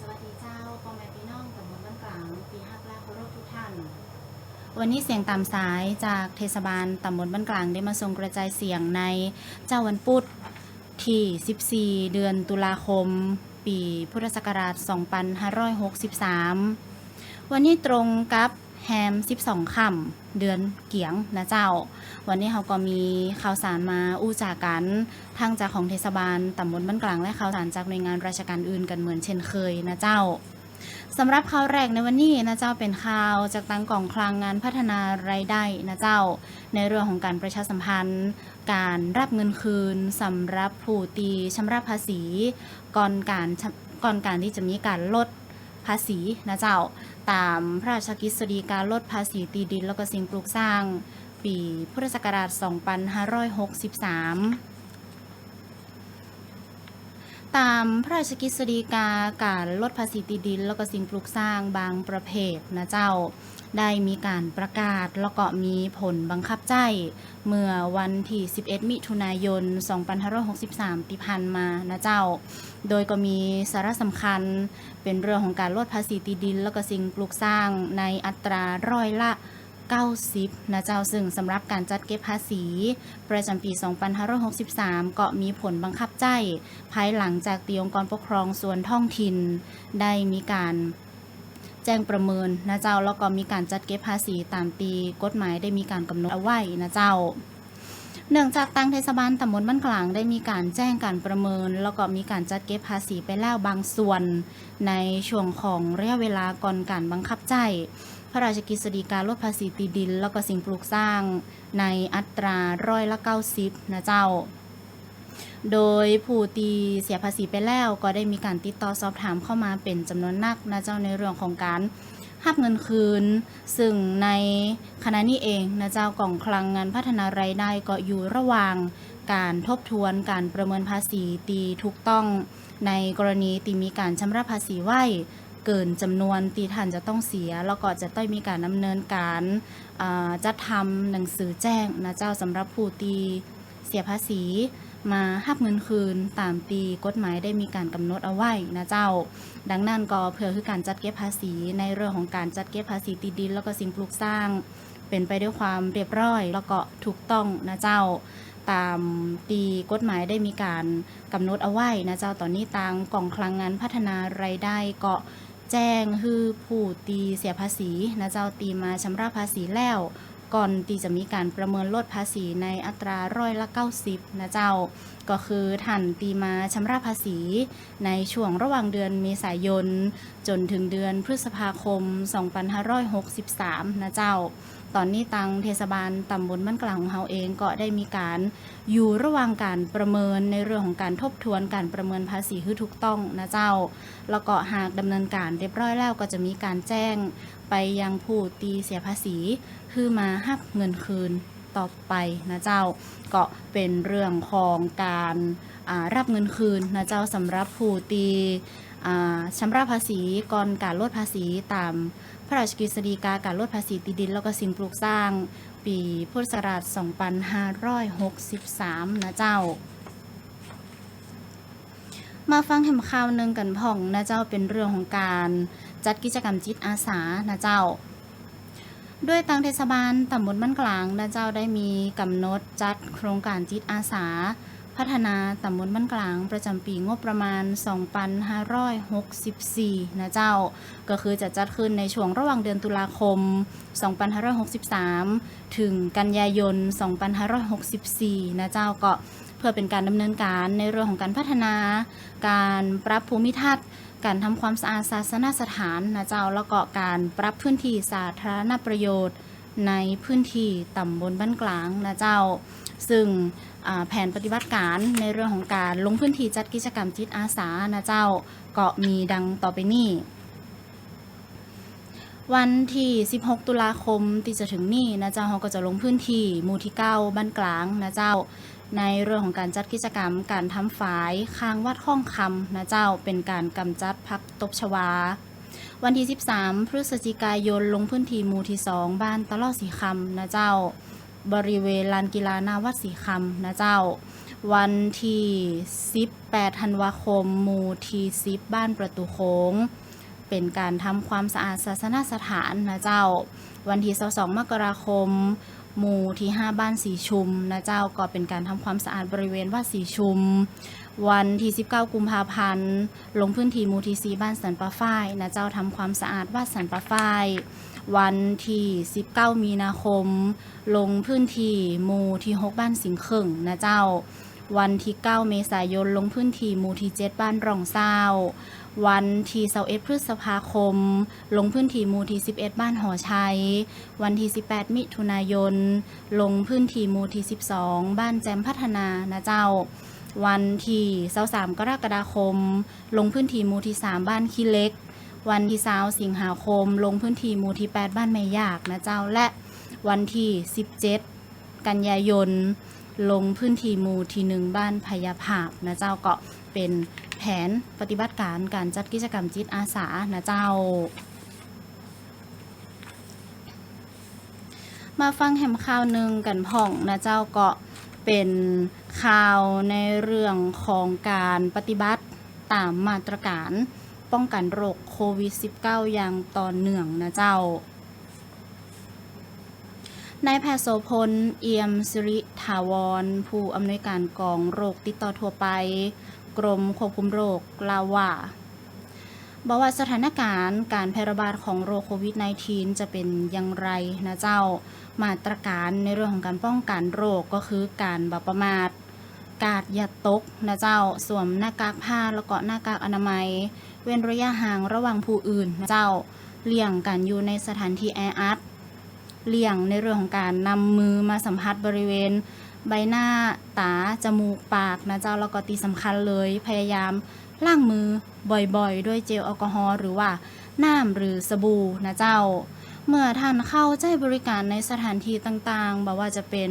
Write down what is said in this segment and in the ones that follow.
สวัสดีเจ้าพ่อแม่พี่น้องตำบลบ้านกลางปีห้ากลาเคารพทุกท่าน วันนี้เสียงตามสายจากเทศบาลตำบลบ้านกลางได้มาส่งกระจายเสียงในเจ้าวันพุธที่ 14 เดือนตุลาคม ปีพุทธศักราช 2563 วันนี้ตรงกับ แฮม 12ค่ำเดือนเกียงนะเจ้า วันนี้เขาก็มีข่าวสารมาอู้จากกันทั้งจากของเทศบาลตำบลบ้านกลางและข่าวสารจากหน่วยงานราชการอื่นกันเหมือนเช่นเคยนะเจ้าสำหรับข่าวแรกในวันนี้นะเจ้าเป็นข่าวจากตังกล่องคลังงานพัฒนารายได้นะเจ้า ในเรื่องของการประชาสัมพันธ์ การรับเงินคืนสำหรับผู้ตีชำระภาษี ก่อนการก่อนการที่จะมีการลด ภาษีนะเจ้า ตามพระราชกฤษฎีการลดภาษีตีดินแล้วก็สิ่งปลูกสร้าง ปีพุทธศักราช 2563 ตามพระราชกฤษฎีกาการลดภาษีตีดิน แล้วก็สิ่งปลูกสร้างบางประเภทนะเจ้า ได้มีการประกาศแล้วก็มีผลบังคับใจ เมื่อวันที่ 11 มิถุนายน 2563ที่ผ่านมานะเจ้า โดยก็มีสาระสำคัญเป็นเรื่องของการลดภาษีตีดิน แล้วก็สิ่งปลูกสร้างในอัตราร้อยละ 90นะเจ้าซึ่งสำหรับการจัดเก็บภาษี ประจำปี 2563 ก็มีผลบังคับใจ ภายหลังจากตีองค์กรปกครองส่วนท้องถิ่น ได้มีการแจ้งประเมินนะเจ้าแล้วก็มีการจัดเก็บภาษีตามตีกฎหมายได้มีการกำหนดเอาไว้นะเจ้าเนื่องจากตังเทศบาลตำบลบ้านกลางได้มีการแจ้งการประเมิน แล้วก็มีการจัดเก็บภาษีไปแล้วบางส่วน ในช่วงของระยะเวลาก่อนการบังคับใจ พระราชกฤษฎีกาลดภาษีตีดิน แล้วก็สิ่งปลูกสร้างในอัตราร้อยละ90นะเจ้า โดยผู้ตีเสียภาษีไปแล้วก็ได้มีการติดต่อสอบถามเข้ามาเป็นจำนวนนักนะเจ้าในเรื่องของการหับเงินคืน ซึ่งในขณะนี้เองนะเจ้ากล่องคลังเงานพัฒนารายได้ก็อยู่ระหว่างการทบทวนการประเมินภาษีตีถูกต้องในกรณีตีมีการชำระภาษีไว้ เกินจำนวนตีท่านจะต้องเสีย แล้วก็จะต้องมีการดำเนินการจัดทำหนังสือแจ้งนะเจ้าสำหรับผู้ตีเสียภาษีมาหับเงินคืนตามตีกฎหมายได้มีการกำหนดเอาไว้นะเจ้า ดังนั้นก็เพื่อคือการจัดเก็บภาษีในเรื่องของการจัดเก็บภาษีตีดิน แล้วก็สิ่งปลูกสร้าง เป็นไปด้วยความเรียบร้อย แล้วก็ถูกต้องนะเจ้า ตามตีกฎหมายได้มีการกำหนดเอาไว้นะเจ้าตอนนี้ทางกองคลังงานพัฒนารายได้ก็ แจ้งคือผู้ตีเสียภาษีนะเจ้าตีมาชำระภาษีแล้ว ก่อนตีจะมีการประเมินลดภาษีในอัตราร้อยละ 90 นะเจ้า ก็คือท่านตีมาชำระภาษี ในช่วงระหว่างเดือนเมษายน จนถึงเดือนพฤษภาคม 2563 นะเจ้า ตอนนี้ตังเทศบาลตำบลบ้านกลางของเฮาเองก็ได้มีการอยู่ระหว่างการประเมินในเรื่องของการทบทวนการประเมินภาษีที่ถูกต้องนะเจ้า แล้วก็หากดำเนินการเรียบร้อยแล้วก็จะมีการแจ้งไปยังผู้ตีเสียภาษีคือมาหักเงินคืนต่อไปนะเจ้าก็เป็นเรื่องของการรับเงินคืนนะเจ้าสำหรับผู้ตีอ่าชำระภาษีก่อนการลดภาษีตาม พระราชกฤษฎีกาการลดภาษีตีดิน แล้วก็สิ่งปลูกสร้าง ปีพุทธศักราช 2563 นะเจ้า มาฟังแหมข่าวหนึ่งกันพ่องนะเจ้าเป็นเรื่องของการจัดกิจกรรมจิตอาสานะเจ้าด้วยทางเทศบาลตำบลบ้านกลางนะเจ้าได้มีกำหนดจัดโครงการจิตอาสา พัฒนาตำบลบ้านกลางประจำปีงบประมาณ 2564 นะเจ้า ก็คือจะจัดขึ้นในช่วงระหว่างเดือนตุลาคม 2563 ถึงกันยายน 2564 นะเจ้าก็เพื่อเป็นการดำเนินการในเรื่องของการพัฒนา การปรับภูมิทัศน์ การทำความสะอาดศาสนสถานนะเจ้าแล้วก็การปรับพื้นที่สาธารณประโยชน์ ในพื้นที่ตำบลบ้านกลางนะเจ้า ซึ่งแผนปฏิบัติการในเรื่องของการลงพื้นที่จัดกิจกรรมจิตอาสานะเจ้าก็มีดังต่อไปนี้ วันที่ 16 ตุลาคมที่จะถึงนี่นะเจ้าเขาก็จะลงพื้นที่หมู่ที่เก้าบ้านกลางนะเจ้า ในเรื่องของการจัดกิจกรรม การทำฝายค้างวัดข้องคำนะเจ้าเป็นการกำจัดพักตบชวาวันที่ 13 พฤศจิกายนลงพื้นที่หมู่ที่ 2 บ้านตะลอดสีคำนะเจ้า บริเวณลานกีฬาหนาวัดสีคำนะเจ้า วันที่ 18 ธันวาคม หมู่ที่10 บ้านประตูโค้ง เป็นการทำความสะอาดศาสนสถานนะเจ้า วันที่22มกราคมหมู่ที่ 5 บ้านสีชุมนะเจ้าก็เป็นการทำความสะอาดบริเวณวัดสีชุม วันที่ 19 กุมภาพันธ์ ลงพื้นที่หมู่ที่4บ้านสันปะฝ้ายนะเจ้าทำความสะอาดวัดสันปะฝ้าย วันที่ 19 มีนาคม ลงพื้นที่หมู่ที่ 6 บ้านสิงเข่งนะเจ้า วันที่ 9 เมษายนลงพื้นที่หมู่ที่ 7 บ้านร่องเศร้าวันที่21พฤษภาคม ลงพื้นที่หมู่ที่ 11 บ้านหอชัย วันที่ 18 มิถุนายน ลงพื้นที่หมู่ที่ 12 บ้านแจมพัฒนานะเจ้า วันที่23กรกฎาคม ลงพื้นที่หมู่ที่ 3 บ้านขี้เล็ก วันที่20สิงหาคม ลงพื้นที่หมู่ที่ 8 บ้านแม่ยากนะเจ้าและวันที่ 17 กันยายน ลงพื้นที่หมู่ที่หนึ่งบ้านพยาภาพนะเจ้าก็เป็นแผนปฏิบัติการการจัดกิจกรรมจิตอาสานะเจ้า มาฟังแหมข่าวหนึ่งกันพ่องนะเจ้าก็เป็นข่าวในเรื่องของการปฏิบัติตามมาตรการ ป้องกันโรคโควิด -19 อย่างต่อเนื่องนะเจ้านายแพทย์โสพล เอี่ยมสิริถาวร ผู้อำนวยการกองโรคติดต่อทั่วไป กรมควบคุมโรคกล่าวว่าบอกว่าสถานการณ์การแพร่ระบาดของโรคโควิด -19 จะเป็นอย่างไรนะเจ้า มาตรการในเรื่องของการป้องกันโรคก็คือการบัประมาท กาดอย่าตกนะเจ้า สวมหน้ากากผ้าแล้วก็หน้ากากอนามัย เว้นระยะห่างระหว่างผู้อื่นนะเจ้าเลี่ยงการอยู่ในสถานที่แออัดเลี่ยงในเรื่องของการนำมือมาสัมผัสบริเวณ ใบหน้าตาจมูกปากนะเจ้าแล้วก็ตีสำคัญเลยพยายามล้างมือบ่อยๆ ด้วยเจลแอลกอฮอล์หรือว่าน้ำหรือสบู่นะเจ้า เมื่อท่านเข้าใช้บริการในสถานที่ต่างๆบอกว่าจะเป็น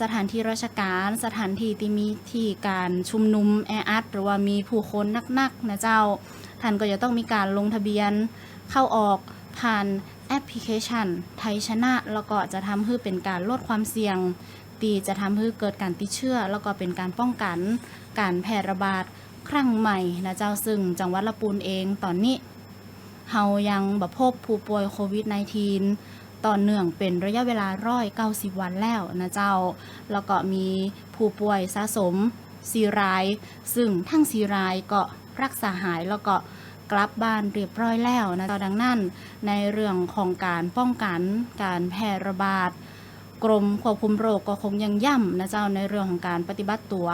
สถานที่ราชการ สถานที่ที่มีที่การชุมนุมแออัดหรือว่ามีผู้คนนักๆนะเจ้า ท่านก็จะต้องมีการลงทะเบียนเข้าออกผ่านแอปพลิเคชัน ไทยชนะ แล้วก็จะทำให้เป็นการลดความเสี่ยง ตีจะทำให้เกิดการติดเชื้อ แล้วก็เป็นการป้องกัน การแพร่ระบาดครั้งใหม่นะเจ้าซึ่งจังหวัดละปูนเองตอนนี้ เฮายังบ่พบผู้ป่วยโควิด -19 ต่อเนื่องเป็นระยะเวลาร้อยเก้าสิบวันแล้วนะเจ้า แล้วก็มีผู้ป่วยสะสมสีราย ซึ่งทั้งสีรายก็รักษาหายแล้วก็กลับบ้านเรียบร้อยแล้วนะเจ้าดังนั้นในเรื่องของการป้องกันการแพร่ระบาด กรมควบคุมโรคก็คงยังย่ำนะเจ้าในเรื่องของการปฏิบัติตัว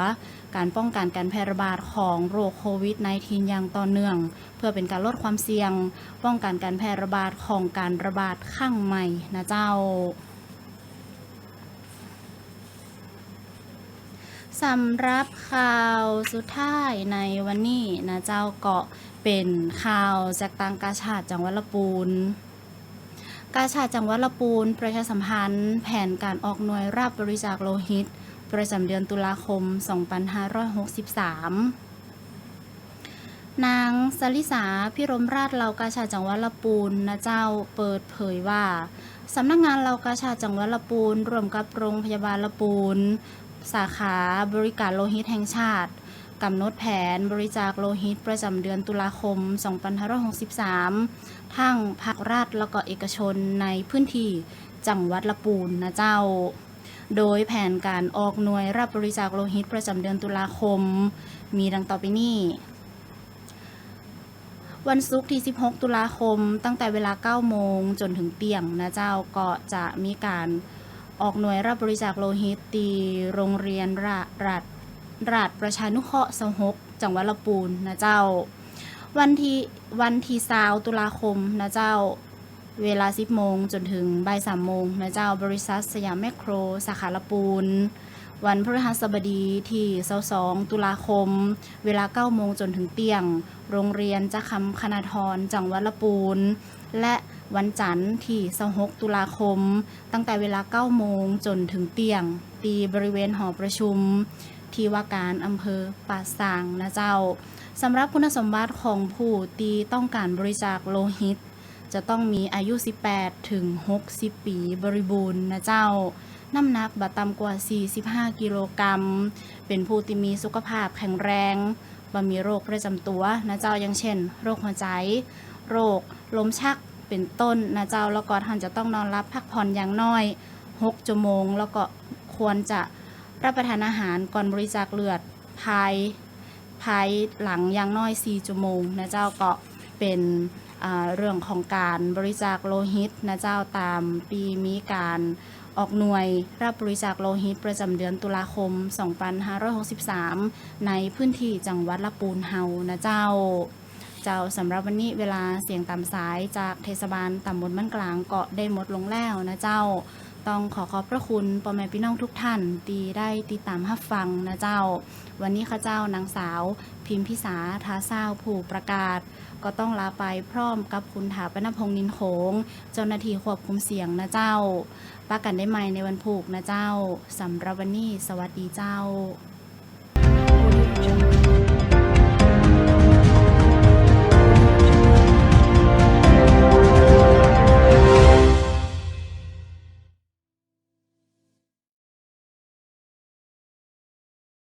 การป้องกันการแพร่ระบาดของโรคโควิด -19 อย่างต่อเนื่อง เพื่อเป็นการลดความเสี่ยง ป้องกันการแพร่ระบาดของการระบาดข้างใหม่นะเจ้าสำหรับข่าวสุดท้ายในวันนี้นะเจ้าเก็เป็นข่าวจากตังกาชาติจังหวัดละปูน กาชาจังหวัดละปูน ประชาสัมพันธ์ แผนการออกหน่วยรับบริจาคโลหิต ประจำเดือนตุลาคม 2563นางสลิสาพิรมราชเล่ากาชาจังหวัดละปูนนะเจ้าเปิดเผยว่าสำนักงานเล่ากาชาจังหวัดละปูนร่วมกับโรงพยาบาลละปูน สาขาบริการโลหิตแห่งชาติ กำหนดแผนบริจาคโลหิตประจำเดือนตุลาคม 2563 ทั้งภาครัฐแล้วก็เอกชนในพื้นที่จังหวัดละปูนนะเจ้า โดยแผนการออกหน่วยรับบริจาคโลหิตประจำเดือนตุลาคม มีดังต่อไปนี้วันศุกร์ที่ 16 ตุลาคม ตั้งแต่เวลา 9 โมงจนถึงเที่ยงนะเจ้าก็จะมีการออกหน่วยรับบริจาคโลหิตตีโรงเรียนรารัฐ ราชประชานุเคราะห์สหกจังหวัดละปูนนะเจ้า วันที่วันที่20ตุลาคมนะเจ้าเวลา 10 โมงจนถึงบ่าย3โมงนะเจ้าบริษัทสยามแมคโคร สาขาละปูน วันพฤหัสบดีที่22ตุลาคม เวลา 9 โมงจนถึงเที่ยง โรงเรียนจะคำคณาธรจังหวัดละปูน และวันจันทร์ที่26ตุลาคม ตั้งแต่เวลา 9 โมงจนถึงเที่ยง ตีบริเวณหอประชุม ที่ว่าการอำเภอป่าสางนะเจ้าสำหรับคุณสมบัติของผู้ตีต้องการบริจาคโลหิต จะต้องมีอายุ 18 ถึง 60 ปีบริบูรณ์นะเจ้า น้ำหนักบัต่ำกว่า 45 กิโลกรัม เป็นผู้ที่มีสุขภาพแข็งแรงบ่มีโรคประจำตัวนะเจ้าอย่างเช่น โรคหัวใจ โรคลมชักเป็นต้นนะเจ้าแล้วก็ท่านจะต้องนอนรับพักผ่อนอย่างน้อย 6 ชั่วโมง แล้วก็ควรจะ รับประทานอาหารก่อนบริจาคเลือดภายภายหลังอย่างน้อย4ชั่วโมงนะเจ้าก็เป็นเรื่องของการบริจาคโลหิตนะเจ้าตามปีมีการออกหน่วยรับบริจาคโลหิตประจำเดือนตุลาคม 2563 ในพื้นที่จังหวัดละปูนเฮานะเจ้า เจ้าสำหรับวันนี้เวลาเสียงตามสายจากเทศบาลตำบลบ้านกลางเกาะได้หมดลงแล้วนะเจ้า ต้องขอขอบพระคุณพ่อแม่พี่น้องทุกท่านตีได้ติดตามรับฟังนะเจ้า วันนี้ข้าเจ้านางสาว พิมพิสาทาเศร้าผู้ประกาศ ก็ต้องลาไปพร้อมกับคุณถาปนพงนินโขงเจ้าหน้าที่ควบคุมเสียงนะเจ้าป้ากันได้ใหม่ในวันผูกนะเจ้าสำหรับวันนี้สวัสดีเจ้า